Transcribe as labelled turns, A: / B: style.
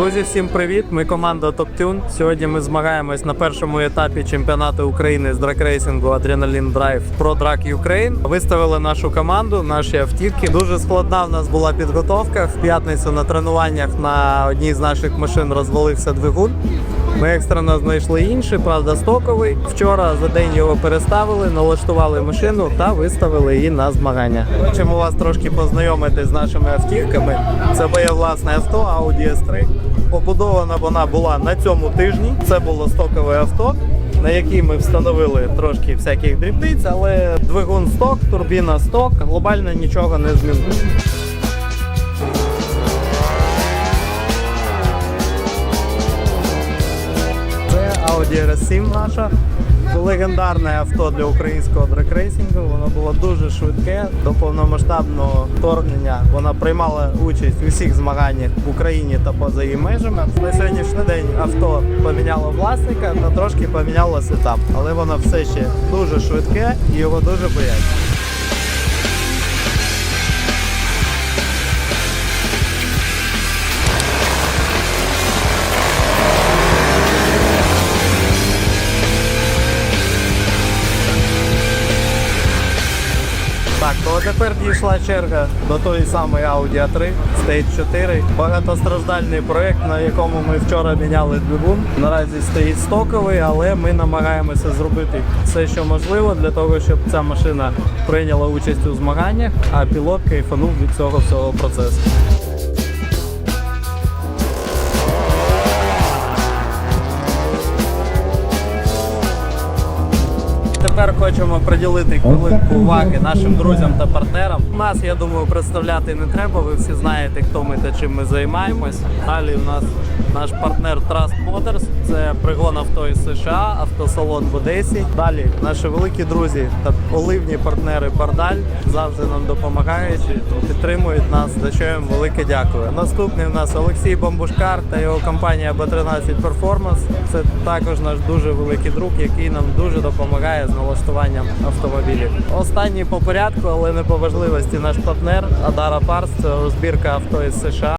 A: Друзі, всім привіт! Ми команда Топтюн. Сьогодні ми змагаємось на першому етапі чемпіонату України з дракрейсингу Адреналін Драйв про драк Юкрейн. Виставили нашу команду, наші автівки. Дуже складна в нас була підготовка. В п'ятницю на тренуваннях на одній з наших машин розвалився двигун. Ми екстрено знайшли інший, правда, стоковий. Вчора за день його переставили, налаштували машину та виставили її на змагання. Хочемо вас трошки познайомити з нашими автівками. Це моє власне авто Audi S3. Побудована вона була на цьому тижні. Це було стокове авто. На якій ми встановили трошки всяких дрібниць, але двигун сток, турбіна сток, глобально нічого не змінилося. Audi RS7 наша. Легендарне авто для українського дракрейсингу. Воно було дуже швидке. До повномасштабного вторгнення вона приймала участь у всіх змаганнях в Україні та поза її межами. На сьогоднішній день авто поміняло власника та трошки поміняло сетап, але воно все ще дуже швидке і його дуже бояться. Так, то тепер дійшла черга до тої самої Audi A3 Stage 4. Багатостраждальний проект, на якому ми вчора міняли двигун. Наразі стоїть стоковий, але ми намагаємося зробити все, що можливо, для того, щоб ця машина прийняла участь у змаганнях, а пілот кайфанув від цього всього процесу. Тепер хочемо приділити хвилинку уваги нашим друзям та партнерам. Нас, я думаю, представляти не треба. Ви всі знаєте, хто ми та чим ми займаємось. Далі у нас наш партнер Trust Motors. Це пригон авто із США, автосалон в Одесі. Далі наші великі друзі та оливні партнери Бардаль завжди нам допомагають, підтримують нас. За що їм велике дякую. Наступний у нас Олексій Бамбушкар та його компанія B13 Performance. Це також наш дуже великий друг, який нам дуже допомагає з налаштуванням автомобілів. Останній по порядку, але не по важливості, наш партнер Адара Парс. Це розбірка авто із США.